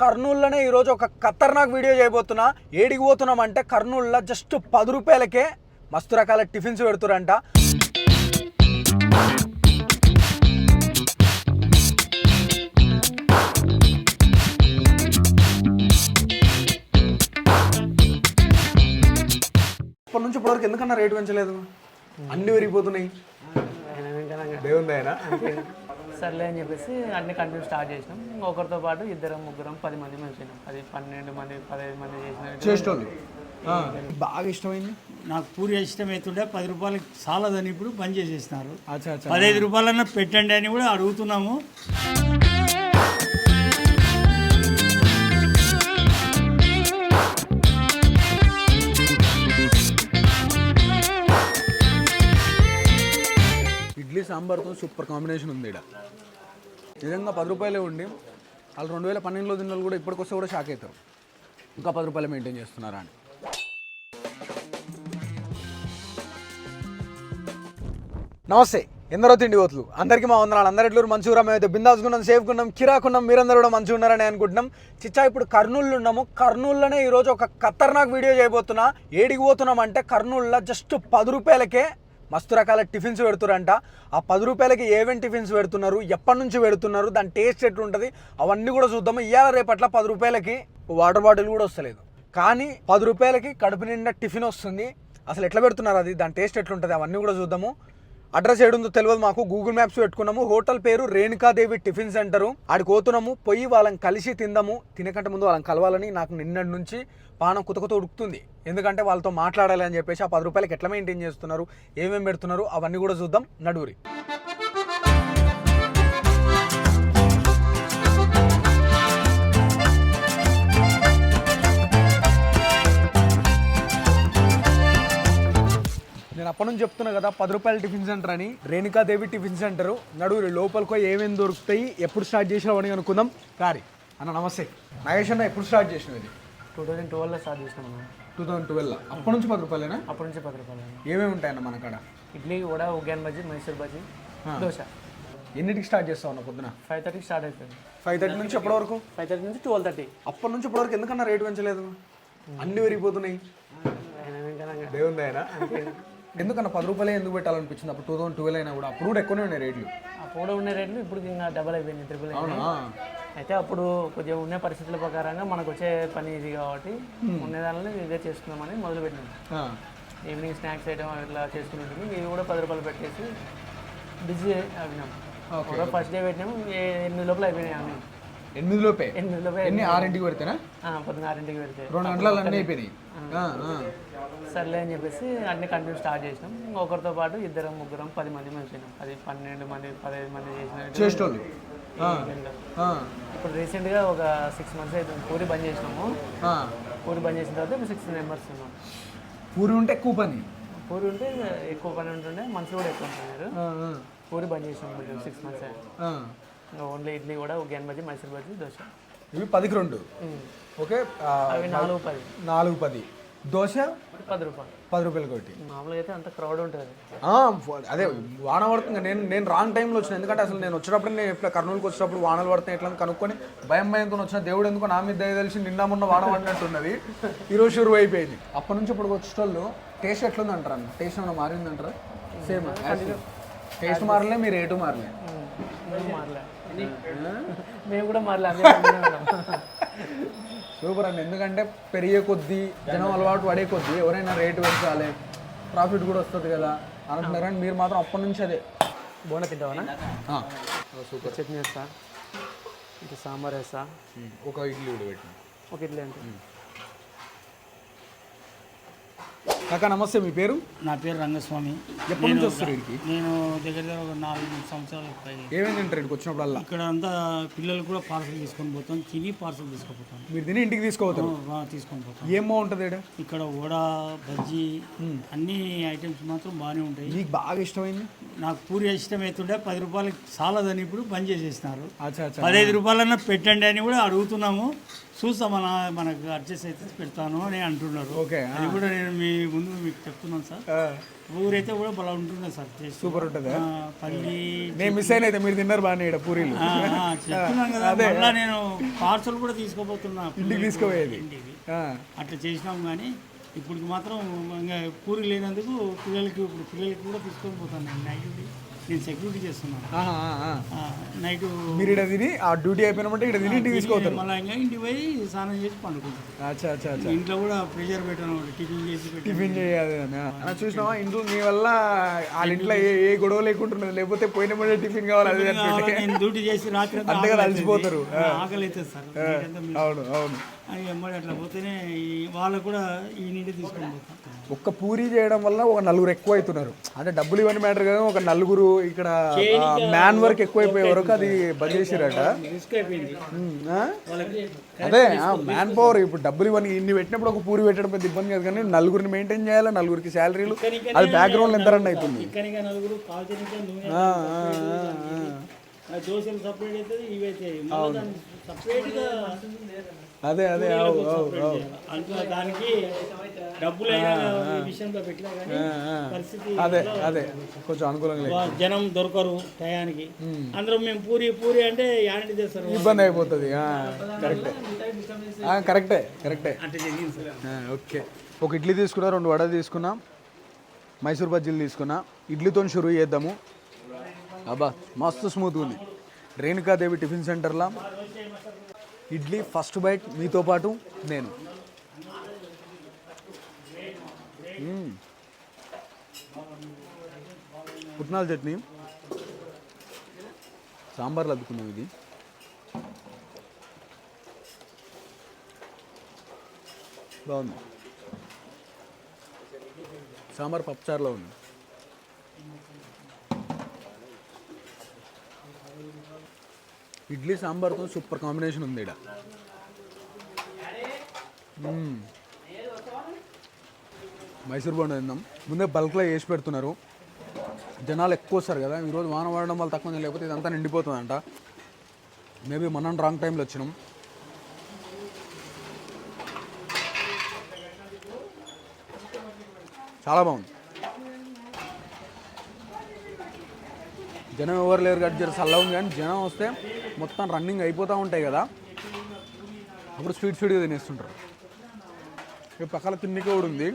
కర్నూలులోనే ఈరోజు ఒక ఖతర్నాక్ వీడియో చేయబోతున్నా. ఏడికి పోతున్నాం అంటే కర్నూలులో జస్ట్ పది రూపాయలకే మస్తు రకాల టిఫిన్స్ పెడుతురంట. ఇప్పటి నుంచి ఇప్పటివరకు ఎందుకన్నా రేటు పెంచలేదు? అన్ని పెరిగిపోతున్నాయి. సర్లే అని చెప్పేసి అన్ని కంటిన్యూ స్టార్ట్ చేసినాం. ఒకరితో పాటు ఇద్దరం ముగ్గురం పది మంది మంచినాం అది పన్నెండు మంది పదహైదు మంది చేసిన. బాగా ఇష్టమైంది? నాకు పూరి ఇష్టమవుతుండే పది రూపాయలకి చాలదని ఇప్పుడు బంద్ చేసేసినారు. పదహైదు రూపాయలన్నా పెట్టండి అని కూడా అడుగుతున్నాము. సాంబార్తో సూపర్ కాంబినేషన్ ఉంది ఇక్కడ నిజంగా పది రూపాయలే ఉండి వాళ్ళు రెండు వేల పన్నెండులో తిన్న వాళ్ళు కూడా ఇప్పటికొస్తే కూడా షాక్ అవుతారు. ఇంకా పది రూపాయలు మెయింటైన్ చేస్తున్నారా అని. నమస్తే ఎందరో తిండి పోతులు అందరికీ మా వందనాలు. అందరి ఎట్లు మంచిగా మేమైతే బిందాసుకున్నాం సేఫ్కున్నాం కిరాకున్నాం మీరందరూ కూడా మంచిగా ఉన్నారని అనుకుంటున్నాం. చిచ్చా ఇప్పుడు కర్నూలు ఉన్నాము. కర్నూలులోనే ఈరోజు ఒక ఖతర్నాక్ వీడియో చేయబోతున్నా. ఏడికి పోతున్నాం అంటే కర్నూలులో జస్ట్ పది రూపాయలకే మస్తు రకాల టిఫిన్స్ పెడుతురంట ఆ పది రూపాయలకి ఏమేమి టిఫిన్స్ పెడుతున్నారు? ఎప్పటి నుంచి పెడుతున్నారు? దాని టేస్ట్ ఎట్లుంటుంది? అవన్నీ కూడా చూద్దాము. ఇవాళ రేపట్ల పది రూపాయలకి వాటర్ బాటిల్ కూడా వస్తలేదు. కానీ పది రూపాయలకి కడుపు నిండా టిఫిన్ వస్తుంది. అసలు ఎట్లా పెడుతున్నారు అది? దాని టేస్ట్ ఎట్లుంటుంది? అవన్నీ కూడా చూద్దాము. అడ్రస్ ఏడుందో తెలియదు మాకు. గూగుల్ మ్యాప్స్ పెట్టుకున్నాము. హోటల్ పేరు రేణుకాదేవి టిఫిన్ సెంటరు. ఆడికి పోతున్నాము. పోయి వాళ్ళని కలిసి తిందాము. తినకంటే ముందు వాళ్ళని కలవాలని నాకు నిన్నటి నుంచి పానం కుతకుత ఉడుకుతుంది. ఎందుకంటే వాళ్ళతో మాట్లాడాలి అని చెప్పేసి ఆ పది రూపాయలకి ఎట్లా మెయింటైన్ చేస్తున్నారు? ఏమేమి పెడుతున్నారు? అవన్నీ కూడా చూద్దాం. నడువురి. నేను అప్పటి నుంచి చెప్తున్నా కదా పది రూపాయల టిఫిన్ సెంటర్ అని. Renukadevi tiffin center. నడువురి లోపలికో ఏమేమి దొరుకుతాయి ఎప్పుడు స్టార్ట్ చేసినావు అని అనుకుందాం. రారి. అన్న నమస్తే. నాగేష్ అన్న ఎప్పుడు స్టార్ట్ చేసినావు ఇది టూ థౌజండ్ ట్వెల్వ్లో స్టార్ట్ చేసినాం టూ థౌసండ్ ట్వెల్వ్ అప్పటి నుంచి పది రూపాయలేనా? అప్పటి నుంచి పది రూపాయలు ఏమేమి ఉంటాయన్న మన కాడ? ఇడ్లీ కూడా ఉగ్యాన్ బజ్జీ మైసూర్ బజ్జీ దోశ. ఎన్నిటికి స్టార్ట్ చేస్తావు అన్న పొద్దున? ఫైవ్ థర్టీకి స్టార్ట్ అవుతుంది ఫైవ్ థర్టీ నుంచి ఎప్పటి వరకు? ఫైవ్ థర్టీ నుంచి ట్వెల్వ్ థర్టీ. అప్పటి నుంచి ఇప్పటి వరకు ఎందుకన్నా రేటు పెంచలేదు? అన్ని పెరిగిపోతున్నాయి. దేవుంది ఆయన ఎందుకన్నా పది రూపాయలే ఎందుకు పెట్టాలనిపించింది? అప్పుడు టూ థౌసండ్ ట్వెల్వ్ అయినా కూడా. అప్పుడు కూడా ఎక్కువనే ఉన్నాయి రేట్లు. అప్పుడు ఉండే రేట్లు ఇప్పుడు ఇంకా డబల్ అయిపోయింది ట్రిపుల్ అవునా? అయితే అప్పుడు కొద్దిగా ఉండే పరిస్థితుల ప్రకారంగా మనకు వచ్చే పని ఇది కాబట్టి ఉండే దానిలో ఇదే చేసుకుందామని మొదలుపెట్టినాం. ఈవినింగ్ స్నాక్స్ ఐటమ్ ఇట్లా చేసుకుని ఉంటుంది ఇవి కూడా పది రూపాయలు పెట్టేసి బిజీ అయినాం. ఫస్ట్ డే పెట్టినాము ఎనిమిది లోపల అయిపోయినాయి అన్నీ. ఎనిమిది లోపే ఎనిమిది ఎన్ని? ఆరింటికి పెడితేనా? ఆ, పొద్దున్న ఆరింటికి పెడితే. రెండు గంటలలో అన్నీ అయిపోయినాయి. సర్లే అని చెప్పేసి అన్ని కంటిన్యూ స్టార్ట్ చేసినాం. ఒకరితో పాటు ఇద్దరం ముగ్గురం పది మంది మంచినాం అది పన్నెండు మంది పదహైదు మంది చేసిన చేసేటోళ్ళు. ఇప్పుడు రీసెంట్గా ఒక సిక్స్ మంత్స్ అవుతుంది పూరి బంద్ చేసినాము. పూరి బంద్ చేసిన తర్వాత సిక్స్ మెంబర్స్ ఉన్నాం. పూరి ఉంటే ఎక్కువ పని. పూరి ఉంటే ఎక్కువ పని ఉంటుండే మనుషులు కూడా ఎక్కువ ఉంటున్నారు పూరి బంద్ చేసినాం సిక్స్ మంత్స్ ఓన్లీ ఇడ్లీ కూడా ఉగ్యాన్ బజ్జీ మైసూర్ బజ్జీ దోశ ఇవి పదికి రెండు. ఓకే ఆ, అవి నాలుగు పది. నాలుగు పది. దోశ? పది రూపాయలు. పది రూపాయలు కొట్టి మామూలుగా అయితే అంత క్రౌడ్ ఉంటుంది. అదే వాన పడుతుంది. నేను నేను రాంగ్ టైంలో వచ్చిన. ఎందుకంటే అసలు నేను వచ్చేటప్పుడు నేను ఎప్పుడు కర్నూలుకి వచ్చినప్పుడు వానలు పడుతున్నాయి ఎట్లా కనుక్కొని భయం భయంతో వచ్చిన. దేవుడు ఎందుకో నా మీద తెలిసి నిన్న మొన్న వాన పడినట్టున్నది. ఈరోజు షురు అయిపోయింది. అప్పటి నుంచి ఇప్పుడు వచ్చేటోళ్ళు టేస్ట్ ఎట్లుంది అంటారు అన్న? టేస్ట్ ఏమైనా మారింది అంటారా సేమ్ టేస్ట్ మారలే మీ రేటు మారలే. మేము మారలే మేము కూడా మారలే. సూపర్ అండి ఎందుకంటే పెరిగే కొద్దీ జనం అలవాటు పడే కొద్దీ ఎవరైనా రేటు పెంచాలి ప్రాఫిట్ కూడా వస్తుంది కదా అనుకుంటున్నారు కానీ మీరు మాత్రం అప్పటి నుంచి అదే. బోండా తింటావా? సూపర్ చట్నీ వేస్తా ఇంకా సాంబార్ వేస్తా. ఒక ఇడ్లీ కూడా పెట్టింది ఒక ఇడ్లీ అంటే. కాకా నమస్తే మీ పేరు? నా పేరు రంగస్వామి. ఎప్పటి నుంచి వస్తారు ఇక్కడికి నేను దగ్గర దగ్గర ఒక నాలుగు సంవత్సరాలు ఏమేమి తింటారు ఇక్కడికి వచ్చినప్పుడల్లా? ఇక్కడ అంతా పిల్లలు కూడా పార్సల్ తీసుకొని పోతాం తిని పార్సల్ తీసుకుపోతాం. మీరు తిని ఇంటికి తీసుకోవతారు బాగా తీసుకొని పోతాం. ఏం బాగుంటుంది ఇక్కడ? ఇక్కడ వడ బజ్జీ అన్ని ఐటమ్స్ మాత్రం బాగానే ఉంటాయి. మీకు బాగా ఇష్టమైంది? నాకు పూరి ఇష్టమవుతుండే పది రూపాయలకి చాలదని ఇప్పుడు బంద్ చేసేసినారు. పదహైదు రూపాయలన్నా పెట్టండి అని కూడా అడుగుతున్నాము. చూస్తామన్నా మనకు అడ్జస్ట్ అయితే పెడతాను అని అంటున్నారు. ఓకే. అది కూడా నేను మీ ముందు మీకు చెప్తున్నాను సార్. ఊరైతే కూడా బలా ఉంటుండే సార్. సూపర్ ఉంటుందా? పల్లి నేను మిస్ అయిన అయితే మీరు తిన్నారు బాగానే ఇక్కడ పూరీలు. చెప్తున్నాను కదా మళ్ళా నేను పార్సల్ కూడా తీసుకోబోతున్నా. ఇంటికి తీసుకుపోయేది. అట్లా చేసినాం కానీ ఇప్పుడు మాత్రం ఇంకా పూరి లేనందుకు పిల్లలకి ఇప్పుడు పిల్లలకి కూడా తీసుకొని పోతాను నేను. నైట్ నేను సెక్యూరిటీ చేస్తున్నాను నైట్ మీరు ఇక్కడ తిని ఆ డ్యూటీ అయిపోయినామంటే ఇక్కడ తిని ఇంటికి తీసుకోతారు మళ్ళీ ఇంకా ఇంటికి పోయి స్నానం చేసి పండుకుంటాను అచ్చా అచ్చా అచ్చా. ఇంట్లో కూడా ప్రెషర్ పెట్టాను టిఫిన్ చేసి పెట్టి టిఫిన్ చేయాలి చూసినావా? ఇంట్లో నీ వల్ల వాళ్ళ ఇంట్లో ఏ ఏ గొడవ లేకుంటున్నది? లేకపోతే పోయిన మళ్ళీ టిఫిన్ కావాలి అది. నేను డ్యూటీ చేసి రాత్రి అంతా అంతే కదా, ఆకలి అలసిపోతారు. ఆకలి అవుతుంది సార్. అవును అవును. అని ఎమ్మడి అట్లా పోతేనే ఈ- వాళ్ళకు కూడా ఈ నీటి తీసుకొని ఒక్క పూరి చేయడం వల్ల ఒక నలుగురు ఎక్కువ అవుతున్నారు. అంటే డబ్బులు ఇవన్నీ మ్యాటర్ కదా ఒక నలుగురు ఇక్కడ మ్యాన్ వర్క్ ఎక్కువైపోయే వరకు అది బంద్ చేసిరట అదే మ్యాన్ పవర్ ఇప్పుడు డబ్బులు ఇవన్నీ ఇన్ని పెట్టినప్పుడు ఒక పూరి పెట్టడం పెద్ద ఇబ్బంది కాదు కానీ నలుగురిని మెయింటైన్ చేయాలి నలుగురికి శాలరీలు అది బ్యాక్గ్రౌండ్ ఎంత రన్ అవుతుంది? దోశలు సపరేట్ అవుతుంది ఇవి అయితే సపరేట్గా అదే అదే అంట్లో దానికి డబ్బులు విషయంలో పెట్టినా కానీ పరిస్థితి అదే అదే. కొంచెం అనుకూలంగా జనం దొరకరు టయానికి. అందరం మేము పూరి పూరి అంటే చేస్తారు. ఇబ్బంది అయిపోతుంది. కరెక్టే. కరెక్టే కరెక్టే. అంటే ఓకే. ఒక ఇడ్లీ తీసుకున్నా రెండు వడ తీసుకున్నా మైసూర్ బజ్జీలు తీసుకున్నా ఇడ్లీతో షురూ చేద్దాము. అబ్బా మస్తు స్మూత్ ఉంది. రేణుకాదేవి టిఫిన్ సెంటర్లో? ఇడ్లీ ఫస్ట్ బైట్ మీతో పాటు నేను. పుట్నాల చట్నీ. సాంబార్లు అద్దుకున్నాం ఇది. బాగుంది. సాంబార్ పప్పుచారులో ఉంది. ఇడ్లీ సాంబార్తో సూపర్ కాంబినేషన్ ఉంది ఇక్కడ మైసూర్ బోండా తిందాం. ముందే బల్క్లో వేసి పెడుతున్నారు. జనాలు ఎక్కువ వస్తారు కదా ఈరోజు వాన పడడం వల్ల తక్కువ లేకపోతే ఇదంతా నిండిపోతుందంట. మేబీ మనం రాంగ్ టైంలో వచ్చినాం. చాలా బాగుంది. జనం ఎవరు లేరు కట్ జర చల్లగా ఉంది కానీ జనం వస్తే మొత్తం రన్నింగ్ అయిపోతూ ఉంటాయి కదా. అప్పుడు స్వీట్ స్వీట్గా తినేస్తుంటారు. ఇక పక్కన తిన్నిక కూడా ఉంది.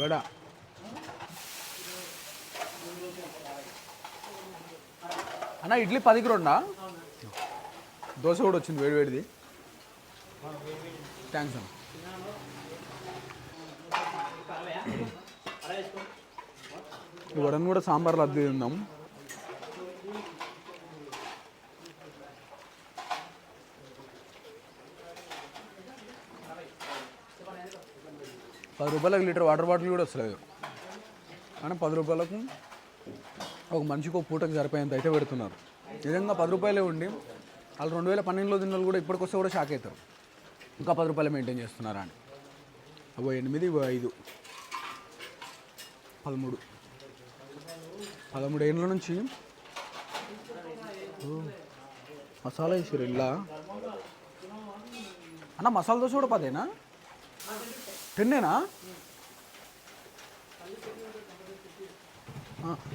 వడ. అన్న ఇడ్లీ పదికి రెండా? దోశ కూడా వచ్చింది వేడి వేడిది. థ్యాంక్స్ అన్న. వడను కూడా సాంబార్లో అద్దె తిందాం. పది రూపాయలకు లీటర్ వాటర్ బాటిల్ కూడా వస్తలేదు. కానీ పది రూపాయలకు ఒక మనిషికి ఒక పూటకు సరిపోయేంత అయితే పెడుతున్నారు. నిజంగా పది రూపాయలే ఉండి వాళ్ళు రెండు వేల పన్నెండులో తిన్న వాళ్ళు కూడా ఇప్పటికొస్తే కూడా షాక్ అవుతారు. ఇంకా పది రూపాయలు మెయింటైన్ చేస్తున్నారా అని. ఓ ఎనిమిది ఓ ఐదు. పదమూడు. పదమూడు ఏళ్ళ నుంచి? మసాలా వేసారు ఇలా అన్న మసాలా దోశ కూడా పదేనా? టెన్నేనా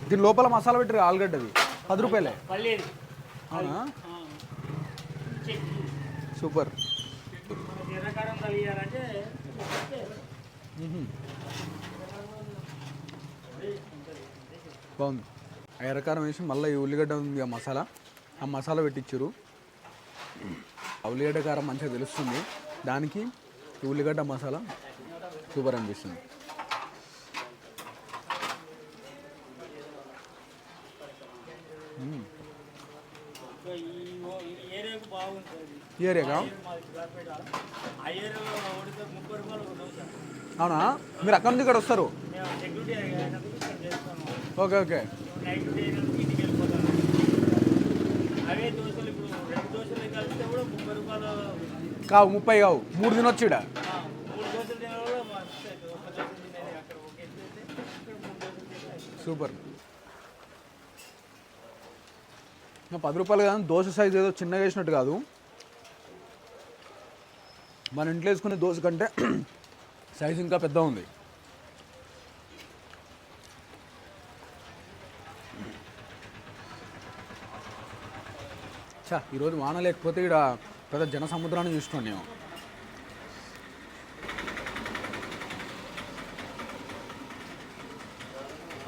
దీని లోపల మసాలా పెట్టారు ఆలుగడ్డది. పది రూపాయలే. అవునా? సూపర్. ఎర్రకారం బాగుంది. ఆ ఎర్రకారం వేసి మళ్ళీ ఈ ఉల్లిగడ్డ ఉంది ఆ మసాలా. ఆ మసాలా పెట్టించారు ఆ ఉల్లిగడ్డ కారం మంచిగా తెలుస్తుంది. దానికి ఈ ఉల్లిగడ్డ మసాలా సూపర్ అనిపిస్తుంది. ఏరియాగా అవునా? మీరు అక్కడ నుంచి ఇక్కడ వస్తారు? Okay okay. కావు ముప్పై కావు. మూడు తినొచ్చు ఇక్కడ సూపర్. పది రూపాయలు కానీ దోశ సైజ్ ఏదో చిన్నగా వేసినట్టు కాదు. మన ఇంట్లో వేసుకునే దోశ కంటే సైజ్ ఇంకా పెద్ద ఉంది. చా ఈరోజు వాన లేకపోతే ఇక్కడ పెద్ద జన సముద్రాన్ని చూస్తున్నాం నేను.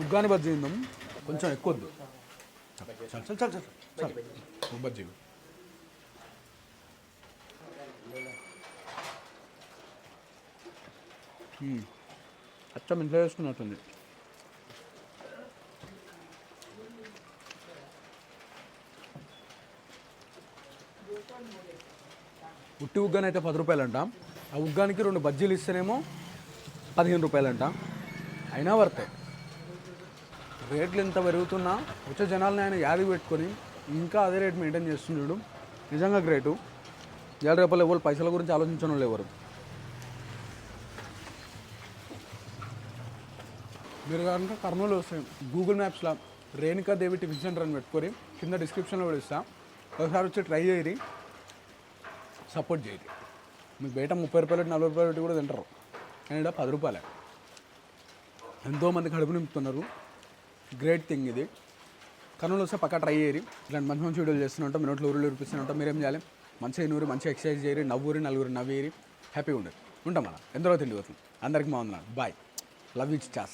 ఉగ్గాని బజ్జీ ఉందాం కొంచెం ఎక్కువ వద్దు చల్ చల్ చల్ చల్. బజ్జీ అచ్చం ఇంట్లో వేసుకున్నట్టుంది ఉట్టి ఉగ్గాని అయితే పది రూపాయలు అంట ఆ ఉగ్గానికి రెండు బజ్జీలు ఇస్తేనేమో పదిహేను రూపాయలు అంట అయినా వర్తే. రేట్లు ఎంత పెరుగుతున్నా వచ్చే జనాలని ఆయన యాది పెట్టుకొని ఇంకా అదే రేట్ మెయింటైన్ చేస్తున్నాడు నిజంగా గ్రేటు. ఏడు రూపాయలు ఎవరు పైసల గురించి ఆలోచించడం లేవరు మీరు కనుక కర్నూలు వస్తే గూగుల్ మ్యాప్స్లో రేణుకా దేవి టిఫిన్ సెంటర్ అని పెట్టుకొని కింద డిస్క్రిప్షన్లో కూడా ఇస్తా. ఒకసారి వచ్చి ట్రై చేయరి సపోర్ట్ చేయరు మీకు బయట ముప్పై రూపాయలు నలభై రూపాయలు కూడా తింటారు. కానీ ఇక్కడ పది రూపాయలే. ఎంతోమంది కడుపు నింపుతున్నారు. గ్రేట్ థింగ్ ఇది. కర్నూలు వస్తే పక్కా ట్రై చేయరి ఇలాంటి మంచి మంచి వీడియోలు చేస్తున్నట్టు మీ నోట్లో ఊరిలో ఊరిపిస్తున్నట్టు మీరేం చేయాలి? మంచిగా నూరి మంచిగా ఎక్సర్సైజ్ చేయరి నవ్వురి నలుగురు నవ్వేరి హ్యాపీగా ఉండరు ఉంటాం మన. ఎందరో తిండి పోతుంది. అందరికీ మా బాయ్ లవ్ యూ చాస్